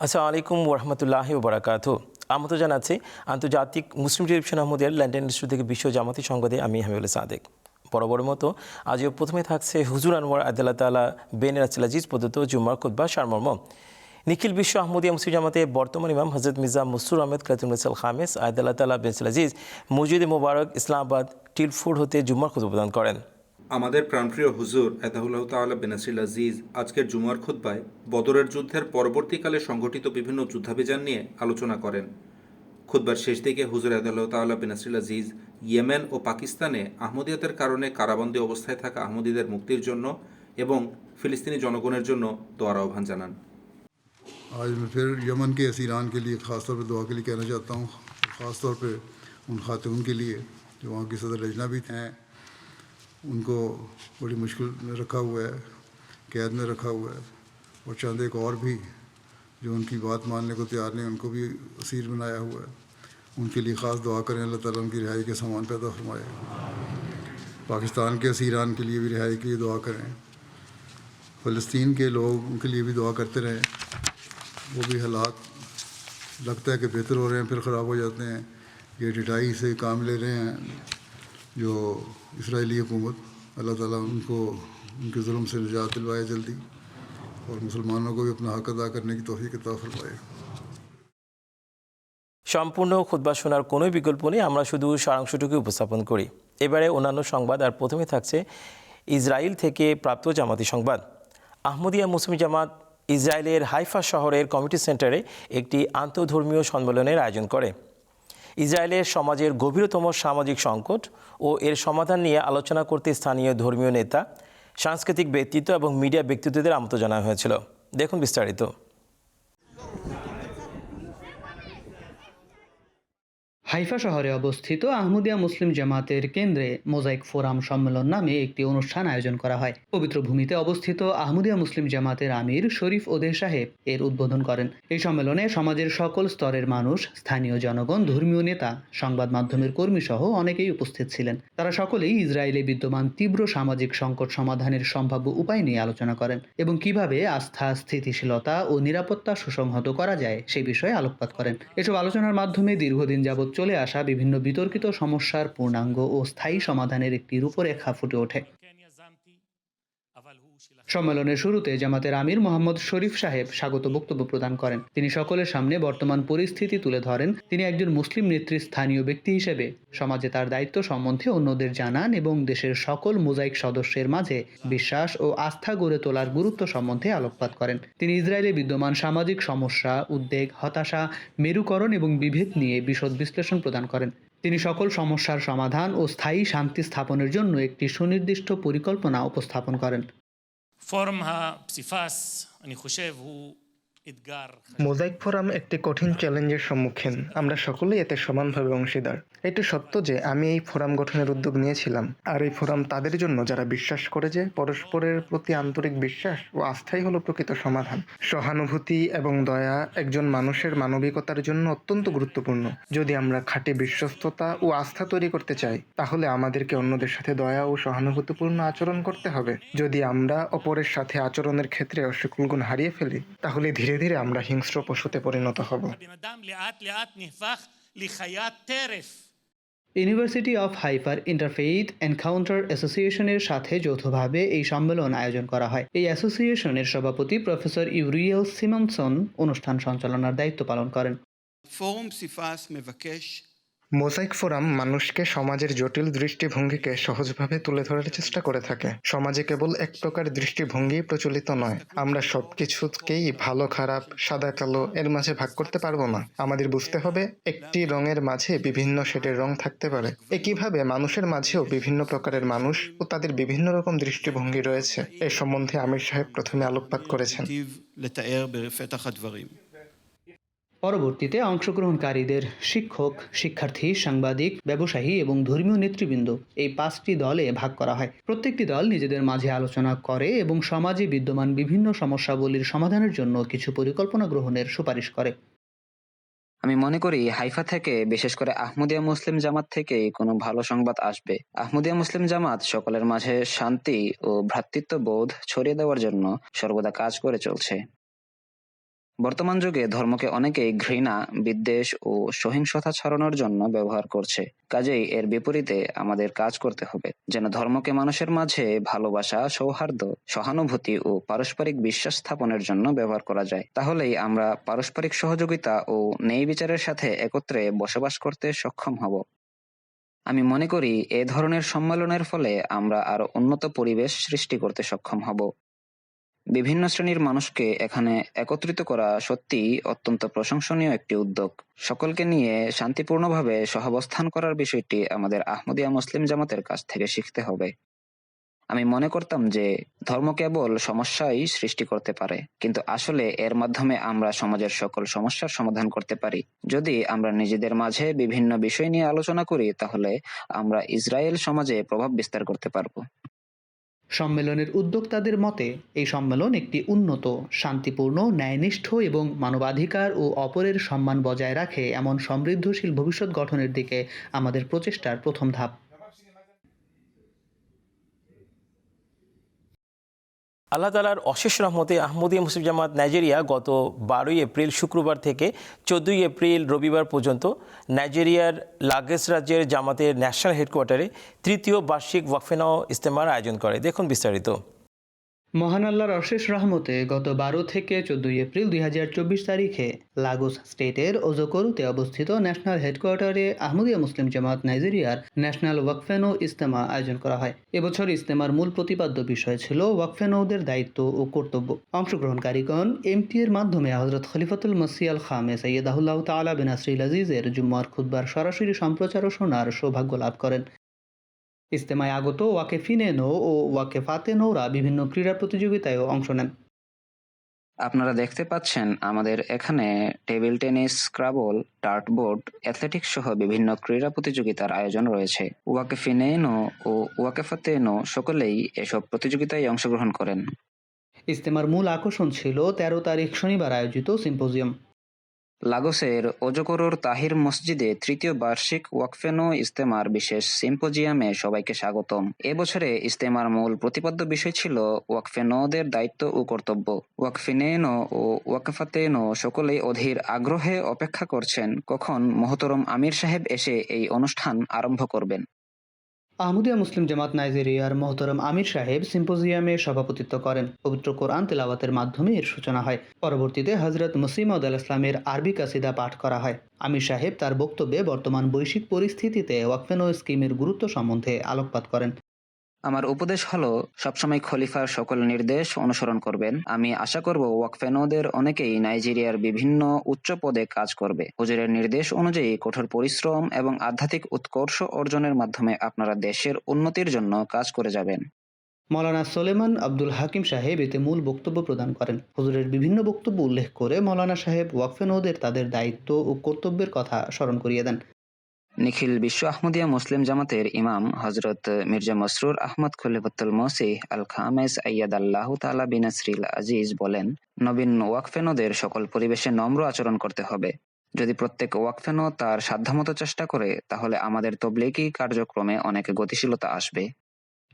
আসসালামু আলাইকুম ওরহমতুল্লাহি ওবরাকাত আমত জানাচ্ছি, আন্তর্জাতিক মুসলিম টেলিভিশন আহমদিয়ার লন্ডন ইনস্টিটিউট থেকে বিশ্ব জামাতি সংবাদে আমি হামিউল সাদেক। বরাবর মতো আজও প্রথমে থাকছে হুজুর আনোয়ার আদাল্লাহ তালা বেন রাসিলাজিজ প্রদত্ত জুম্মার খুদ্া সারমর্ম। নিখিল বিশ্ব আহমদিয়া মুসলিম জামাতে বর্তমান ইমাম হজরত মির্জা মুসুর আহমেদ কাতুল খামেস আয়দাল্লাহ তালা বেনসিলাজিজ মসজিদ মোবারক ইসলামাবাদ টিলফুড হতে জুম্মার খুদ প্রদান করেন। আমাদের প্রাণপ্রিয় হুজুর এতাহুল্লাহ তাআলা বেনাসিল আজিজ আজকের জুমার খুতবায় বদরের যুদ্ধের পরবর্তীকালে সংঘটিত বিভিন্ন যুদ্ধাভিযান নিয়ে আলোচনা করেন খুতবার শেষ দিকে হুজুর এতাহুল্লাহ তাআলা বেনাসিল আজিজ ইয়েমেন ও পাকিস্তানে আহমদিয়াতের কারণে কারাবন্দী অবস্থায় থাকা আহমদীদের মুক্তির জন্য এবং ফিলিস্তিনি জনগণের জন্য দোয়ার আহ্বান জানান आज मैं फिर यमन के असीरान के लिए ख़ास तौर पर दुआ के लिए कहना चाहता हूँ ख़ास तौर पे उन खातून के लिए जो वहाँ की सदर लजना भी हैं ان کو بڑی مشکل میں رکھا ہوا ہے، قید میں رکھا ہوا ہے۔ اور چند ایک اور بھی جو ان کی بات ماننے کو تیار نہیں، ان کو بھی اسیر بنایا ہوا ہے۔ ان کے لیے خاص دعا کریں، اللہ تعالیٰ ان کی رہائی کے سامان پیدا فرمائے۔ پاکستان کے اسیران کے لیے بھی رہائی کے لیے دعا کریں۔ فلسطین کے لوگ ان کے لیے بھی دعا کرتے رہیں۔ وہ بھی حالات لگتا ہے کہ بہتر ہو رہے ہیں، پھر خراب ہو جاتے ہیں۔ یہ ڈٹائی سے کام لے رہے ہیں۔ जो इसराइली हुकूमत अल्लाह ताला उनको उनके जुल्म से निजात दिलवाए जल्दी और मुसलमानों को भी अपना हक अदा करने की तोफ़ी अता फरमाए সম্পূর্ণ খুদ্া শোনার কোনো বিকল্প নেই আমরা শুধু সারাংশটুকু উপস্থাপন করি এবারে অন্যান্য সংবাদ আর প্রথমে থাকছে ইসরায়েল থেকে প্রাপ্ত জামাতি সংবাদ আহমদিয়া মুসলিম জামাত ইসরায়েলের হাইফা শহরের কমিটি সেন্টারে একটি আন্তধর্মীয় সম্মেলনের আয়োজন করে ইসরায়েলের সমাজের গভীরতম সামাজিক সংকট ও এর সমাধান নিয়ে আলোচনা করতে স্থানীয় ধর্মীয় নেতা, সাংস্কৃতিক ব্যক্তিত্ব এবং মিডিয়া ব্যক্তিত্বদের আমন্ত্রণ জানানো হয়েছিল। দেখুন বিস্তারিত। হাইফা শহরে অবস্থিত আহমদিয়া মুসলিম জামাতের কেন্দ্রে মোজাইক ফোরাম সম্মেলন নামে একটি অনুষ্ঠান আয়োজন করা হয়। পবিত্র ভূমিতে অবস্থিত আহমদিয়া মুসলিম জামাতের আমির শরীফ ওদের সাহেব এর উদ্বোধন করেন। এই সম্মেলনে সমাজের সকল স্তরের মানুষ, স্থানীয় জনগণ, ধর্মীয় নেতা, সংবাদ মাধ্যমের কর্মী সহ অনেকেই উপস্থিত ছিলেন। তারা সকলেই ইসরায়েলে বিদ্যমান তীব্র সামাজিক সংকট সমাধানের সম্ভাব্য উপায় নিয়ে আলোচনা করেন এবং কীভাবে আস্থা, স্থিতিশীলতা ও নিরাপত্তা সুসংহত করা যায় সেই বিষয়ে আলোকপাত করেন। এসব আলোচনার মাধ্যমে দীর্ঘদিন যাবৎ চলে আসা বিভিন্ন বিতর্কিত সমস্যার পূর্ণাঙ্গ ও স্থায়ী সমাধানের একটি রূপরেখা ফুটে ওঠে। সম্মেলনের শুরুতে জামাতের আমির মোহাম্মদ শরীফ সাহেব স্বাগত বক্তব্য প্রদান করেন। তিনি সকলের সামনে বর্তমান পরিস্থিতি তুলে ধরেন। তিনি একজন মুসলিম নেত্রী স্থানীয় ব্যক্তি হিসেবে। সমাজে তার দায়িত্ব সম্বন্ধে অন্যদের জানান এবং দেশের সকল মোজাইক সদস্যের মাঝে বিশ্বাস ও আস্থা গড়ে তোলার গুরুত্ব সম্বন্ধে আলোকপাত করেন। তিনি ইসরায়েলে বিদ্যমান সামাজিক সমস্যা, উদ্বেগ, হতাশা, মেরুকরণ এবং বিভেদ নিয়ে বিশদ বিশ্লেষণ প্রদান করেন। তিনি সকল সমস্যার সমাধান ও স্থায়ী শান্তি স্থাপনের জন্য একটি সুনির্দিষ্ট পরিকল্পনা উপস্থাপন করেন। פורום הפסיפס, אני חושב, הוא. মোজাইক ফোরাম একটি কঠিন চ্যালেঞ্জের সম্মুখীন। আমরা সকলেই এতে সমানভাবে অংশীদার। এটি সত্য যে আমি এই ফোরাম গঠনের উদ্যোগ নিয়েছিলাম। আর এই ফোরাম তাদের জন্য যারা বিশ্বাস করে যে পরস্পরের প্রতি আন্তরিক বিশ্বাস ও আস্থাই হলো প্রকৃত সমাধান। সহানুভূতি এবং দয়া একজন মানুষের মানবিকতার জন্য অত্যন্ত গুরুত্বপূর্ণ। যদি আমরা খাঁটি বিশ্বস্ততা ও আস্থা তৈরি করতে চাই, তাহলে আমাদেরকে অন্যদের সাথে দয়া ও সহানুভূতিপূর্ণ আচরণ করতে হবে। যদি আমরা অপরের সাথে আচরণের ক্ষেত্রে অসুকুল গুণ হারিয়ে ফেলি, তাহলে ধীরে ধীরে ধীরে আমরা হিংস্র পশুতে পরিণত হব। ইউনিভার্সিটি অফ হাইফার ইন্টারফেইথ এনকাউন্টার অ্যাসোসিয়েশনের সাথে যৌথভাবে এই সম্মেলন আয়োজন করা হয়। এই অ্যাসোসিয়েশনের সভাপতি প্রফেসর ইউরিয়েল সিমনসন অনুষ্ঠান সঞ্চালনার দায়িত্ব পালন করেন। ফোম সিফাস মেভাকেশ মোজাইক ফোরাম মানুষকে সমাজের জটিল দৃষ্টিভঙ্গিকে সহজভাবে তুলে ধরার চেষ্টা করে থাকে। সমাজে কেবল এক প্রকার দৃষ্টিভঙ্গি প্রচলিত নয়। আমরা সবকিছুকেই ভালো, খারাপ, সাদা, কালো এর মাঝে ভাগ করতে পারব না। আমাদের বুঝতে হবে, একটি রঙের মাঝে বিভিন্ন শেডের রং থাকতে পারে। একইভাবে মানুষের মাঝেও বিভিন্ন প্রকারের মানুষ ও তাদের বিভিন্ন রকম দৃষ্টিভঙ্গি রয়েছে। এ সম্বন্ধে আমির সাহেব প্রথমে আলোকপাত করেছেন। পরবর্তীতে অংশগ্রহণকারীদের শিক্ষক, শিক্ষার্থী, সাংবাদিক, ব্যবসায়ী এবং ধর্মীয় নেতৃবৃন্দ এই পাঁচটি দলে ভাগ করা হয়। প্রত্যেকটি দল নিজেদের মাঝে আলোচনা করে এবং সমাজে বিদ্যমান বিভিন্ন সমস্যাবলীর সমাধানের জন্য কিছু পরিকল্পনা গ্রহণের সুপারিশ করে। আমি মনে করি হাইফা থেকে, বিশেষ করে আহমদিয়া মুসলিম জামাত থেকে কোনো ভালো সংবাদ আসবে। আহমদিয়া মুসলিম জামাত সকলের মাঝে শান্তি ও ভ্রাতৃত্ববোধ ছড়িয়ে দেওয়ার জন্য সর্বদা কাজ করে চলছে। বর্তমান যুগে ধর্মকে অনেকেই ঘৃণা, বিদ্বেষ ও সহিংসতা ছড়ানোর জন্য ব্যবহার করছে। কাজেই এর বিপরীতে আমাদের কাজ করতে হবে, যেন ধর্মকে মানুষের মাঝে ভালোবাসা, সৌহার্দ্য, সহানুভূতি ও পারস্পরিক বিশ্বাস স্থাপনের জন্য ব্যবহার করা যায়। তাহলেই আমরা পারস্পরিক সহযোগিতা ও ন্যায় বিচারের সাথে একত্রে বসবাস করতে সক্ষম হব। আমি মনে করি এ ধরনের সম্মেলনের ফলে আমরা আরও উন্নত পরিবেশ সৃষ্টি করতে সক্ষম হব। বিভিন্ন শ্রেণির মানুষকে এখানে একত্রিত করা সত্যিই অত্যন্ত প্রশংসনীয় একটি উদ্যোগ। সকলকে নিয়ে শান্তিপূর্ণভাবে সহাবস্থান করার বিষয়টি আমাদের আহমদিয়া মুসলিম জামাতের কাছ থেকে শিখতে হবে। আমি মনে করতাম যে ধর্ম কেবল সমস্যাই সৃষ্টি করতে পারে, কিন্তু আসলে এর মাধ্যমে আমরা সমাজের সকল সমস্যার সমাধান করতে পারি। যদি আমরা নিজেদের মাঝে বিভিন্ন বিষয় নিয়ে আলোচনা করি, তাহলে আমরা ইসরায়েল সমাজে প্রভাব বিস্তার করতে পারব। সম্মেলনের উদ্যোক্তাদের মতে, এই সম্মেলন একটি উন্নত, শান্তিপূর্ণ, ন্যায়নিষ্ঠ এবং মানবাধিকার ও অপরের সম্মান বজায় রাখে এমন সমৃদ্ধশীল ভবিষ্যৎ গঠনের দিকে আমাদের প্রচেষ্টার প্রথম ধাপ। আল্লাহ তালার অশেষ রহমতে আহমদিয়া মুসলিম জামাত নাইজেরিয়া গত বারোই এপ্রিল শুক্রবার থেকে চোদ্দোই এপ্রিল রবিবার পর্যন্ত নাইজেরিয়ার লাগেস রাজ্যের জামাতের ন্যাশনাল হেডকোয়ার্টারে তৃতীয় বার্ষিক ওয়াকফেনাও ইস্তেমার আয়োজন করে। দেখুন বিস্তারিত। মহান আল্লাহর অশেষ রহমতে গত বারো থেকে চোদ্দই এপ্রিল দুই হাজার চব্বিশ তারিখে লাগোস স্টেটের ওজোকরুতে অবস্থিত ন্যাশনাল হেডকোয়ার্টারে আহমদিয়া মুসলিম জামাত নাইজেরিয়ার ন্যাশনাল ওয়াকফেনো ইস্তেমা আয়োজন করা হয়। এবছর ইস্তেমার মূল প্রতিপাদ্য বিষয় ছিল ওয়াকফেনোদের দায়িত্ব ও কর্তব্য। অংশগ্রহণকারীগণ এমটি এর মাধ্যমে হজরত খলিফাতুল মসিয়াল খামে সৈয়দাহুল্লাহ তালা বিন আসরিল আজিজের জুম্মার খুদ্বার সরাসরি সম্প্রচার ও শোনার সৌভাগ্য লাভ করেন। ইস্তেমায় আগত ওয়াকেফিনেনো ও ওয়াকে ওয়াকেফাতেনোরা বিভিন্ন ক্রীড়া প্রতিযোগিতায়ও অংশ নেন। আপনারা দেখতে পাচ্ছেন আমাদের এখানে table tennis scrabble dartboard athletics সহ বিভিন্ন ক্রীড়া প্রতিযোগিতার আয়োজন রয়েছে। ওয়াকে ওয়াকেফিনেনো ও ওয়াকে ওয়াকেফাতেনো সকলেই এসব প্রতিযোগিতায় অংশগ্রহণ করেন। ইস্তেমার মূল আকর্ষণ ছিল তেরো তারিখ শনিবার আয়োজিত সিম্পোজিয়াম। লাগোসের ওজোকোরোর তাহির মসজিদে তৃতীয় বার্ষিক ওয়াকফেনো ইস্তেমার বিশেষ সিম্পোজিয়ামে সবাইকে স্বাগতম। এবছরে ইস্তেমার মূল প্রতিপাদ্য বিষয় ছিল ওয়াকফেনোদের দায়িত্ব ও কর্তব্য। ওয়াকফিনেনো ও ওয়াকফাতেনো সকলেই অধীর আগ্রহে অপেক্ষা করছেন কখন মহতরম আমির সাহেব এসে এই অনুষ্ঠান আরম্ভ করবেন। আহমদিয়া মুসলিম জামাত নাইজেরিয়ার মহতরম আমির সাহেব সিম্পোজিয়ামে সভাপতিত্ব করেন। পবিত্র কোরআন তেলাওয়াতের মাধ্যমে এর সূচনা হয়। পরবর্তীতে হজরত মুসিমদ আল ইসলামের আরবি কাসিদা পাঠ করা হয়। আমির সাহেব তার বক্তব্যে বর্তমান বৈশ্বিক পরিস্থিতিতে ওয়াকফেনো স্কিমের গুরুত্ব সম্বন্ধে আলোকপাত করেন। আমার উপদেশ হলো, সবসময় খলিফার সকল নির্দেশ অনুসরণ করবেন। আমি আশা করব ওয়াকফেনোদের অনেকেই নাইজেরিয়ার বিভিন্ন উচ্চ পদে কাজ করবে। হুজুরের নির্দেশ অনুযায়ী কঠোর পরিশ্রম এবং আধ্যাত্মিক উৎকর্ষ অর্জনের মাধ্যমে আপনারা দেশের উন্নতির জন্য কাজ করে যাবেন। মৌলানা সোলেমান আব্দুল হাকিম সাহেব এতে মূল বক্তব্য প্রদান করেন। হুজুরের বিভিন্ন বক্তব্য উল্লেখ করে মৌলানা সাহেব ওয়াকফেনোদের তাদের দায়িত্ব ও কর্তব্যের কথা স্মরণ করিয়ে দেন। নিখিল বিশ্ব আহমদিয়া মুসলিম জামাতের ইমাম হজরত মির্জা মসরুর আহমদ খলিফাতুল মসিহ আল খামেস আইয়াদ আল্লাহ তালা বিনাসরিল আজিজ বলেন, নবীন ওয়াকফেনোদের সকল পরিবেশে নম্র আচরণ করতে হবে। যদি প্রত্যেক ওয়াকফেনো তার সাধ্যমতো চেষ্টা করে, তাহলে আমাদের তবলিগি কার্যক্রমে অনেক গতিশীলতা আসবে।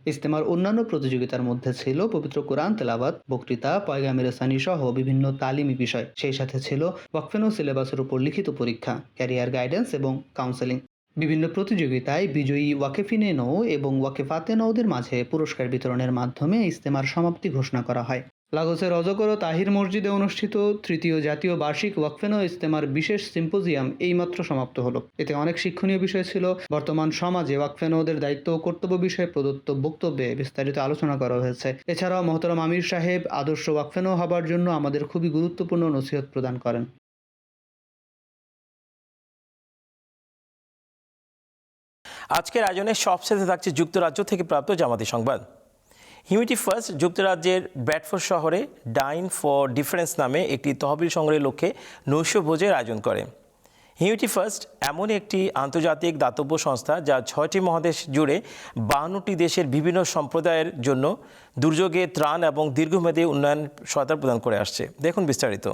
ইস্তেমার অন্যান্য প্রতিযোগিতার মধ্যে ছিল পবিত্র কোরআন তেলাওয়াত, বক্তৃতা, পয়গামের সানি সহ বিভিন্ন তালিমি বিষয়। সেই সাথে ছিল ওয়াকফেনো সিলেবাসের উপর লিখিত পরীক্ষা, ক্যারিয়ার গাইডেন্স এবং কাউন্সেলিং। বিভিন্ন প্রতিযোগিতায় বিজয়ী ওয়াকেফিনেনো এবং ওয়াকেফাতেনোদের মাঝে পুরস্কার বিতরণের মাধ্যমে ইস্তেমার সমাপ্তি ঘোষণা করা হয়। লাগোসের অজগর তাহির মসজিদে অনুষ্ঠিত তৃতীয় জাতীয় বার্ষিক ওয়াকফেনো ইস্তেমার বিশেষ সিম্পোজিয়াম এইমাত্র সমাপ্ত হলো। এতে অনেক শিক্ষণীয় বিষয় ছিল। বর্তমান সমাজে ওয়াকফেনোদের দায়িত্ব ও কর্তব্য বিষয়ে প্রদত্ত বক্তব্যে বিস্তারিত আলোচনা করা হয়েছে। এছাড়াও মহতরম আমির সাহেব আদর্শ ওয়াকফেনো হবার জন্য আমাদের খুবই গুরুত্বপূর্ণ নসিহত প্রদান করেন। আজকের আয়োজনে সবশেষে থাকছে যুক্তরাজ্য থেকে প্রাপ্ত জামাতি সংবাদ। হিউমিটি ফার্স্ট যুক্তরাজ্যের ব্র্যাডফোর্ড শহরে ডাইন ফর ডিফারেন্স নামে একটি তহবিল সংগ্রহের লক্ষ্যে নৈশভোজের আয়োজন করে। হিউমিটি ফার্স্ট এমন একটি আন্তর্জাতিক দাতব্য সংস্থা যা ছয়টি মহাদেশ জুড়ে বাহান্নটি দেশের বিভিন্ন সম্প্রদায়ের জন্য দুর্যোগে ত্রাণ এবং দীর্ঘমেয়াদী উন্নয়ন সহায়তা প্রদান করে আসছে। দেখুন বিস্তারিত।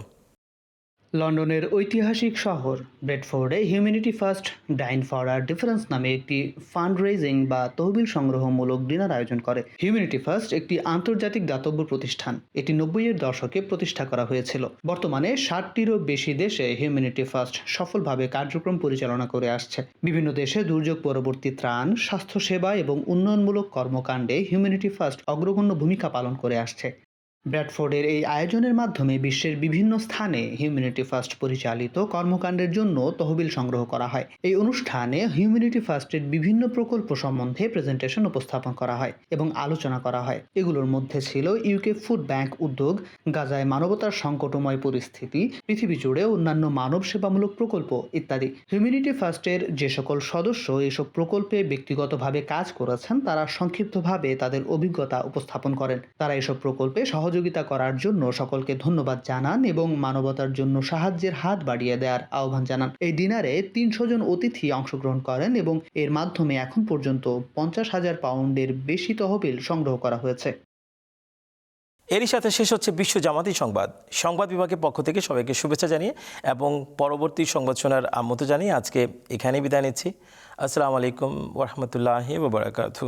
লন্ডনের ঐতিহাসিক শহর ব্রেডফোর্ডে humanity first, dine for our difference নামে একটি ফান্ড রেজিং বা তহবিল সংগ্রহমূলক ডিনার আয়োজন করে। হিউম্যানিটি ফার্স্ট একটি আন্তর্জাতিক দাতব্য প্রতিষ্ঠান। এটি নব্বইয়ের দশকে প্রতিষ্ঠা করা হয়েছিল। বর্তমানে ষাটটিরও বেশি দেশে হিউম্যানিটি ফার্স্ট সফলভাবে কার্যক্রম পরিচালনা করে আসছে। বিভিন্ন দেশে দুর্যোগ পরবর্তী ত্রাণ, স্বাস্থ্যসেবা এবং উন্নয়নমূলক কর্মকাণ্ডে হিউম্যানিটি ফার্স্ট অগ্রগণ্য ভূমিকা পালন করে আসছে। ব্র্যাডফোর্ডের এই আয়োজনের মাধ্যমে বিশ্বের বিভিন্ন স্থানে হিউম্যানিটি ফার্স্ট পরিচালিত কর্মকাণ্ডের জন্য তহবিল সংগ্রহ করা হয়। এই অনুষ্ঠানে হিউম্যানিটি ফার্স্টের বিভিন্ন প্রকল্প সম্বন্ধে প্রেজেন্টেশন উপস্থাপন করা হয় এবং আলোচনা করা হয়। এগুলোর মধ্যে ছিল ইউকে ফুড ব্যাংক উদ্যোগ, গাজায় মানবতার সংকটময় পরিস্থিতি, পৃথিবী জুড়ে অন্যান্য মানব সেবামূলক প্রকল্প ইত্যাদি। হিউম্যানিটি ফার্স্টের যে সকল সদস্য এসব প্রকল্পে ব্যক্তিগতভাবে কাজ করেছেন, তারা সংক্ষিপ্তভাবে তাদের অভিজ্ঞতা উপস্থাপন করেন। তারা এসব প্রকল্পে সহযোগিতা করার জন্য সকলকে ধন্যবাদ জানান এবং মানবতার জন্য সাহায্যের হাত বাড়িয়ে দেওয়ার আহ্বান জানান। এই ডিনারে তিনশো জন অতিথি অংশগ্রহণ করেন এবং এর মাধ্যমে এখন পর্যন্ত পঞ্চাশ হাজার পাউন্ডের বেশি তহবিল সংগ্রহ করা হয়েছে। এরই সাথে শেষ হচ্ছে বিশ্ব জামাতি সংবাদ। সংবাদ বিভাগের পক্ষ থেকে সবাইকে শুভেচ্ছা জানিয়ে এবং পরবর্তী সংবাদ শোনার আমন্ত্রণ জানিয়ে আজকে এখানেই বিদায় নিচ্ছি। আসসালামু আলাইকুম ওরহমতুল্লাহি বারাকাতু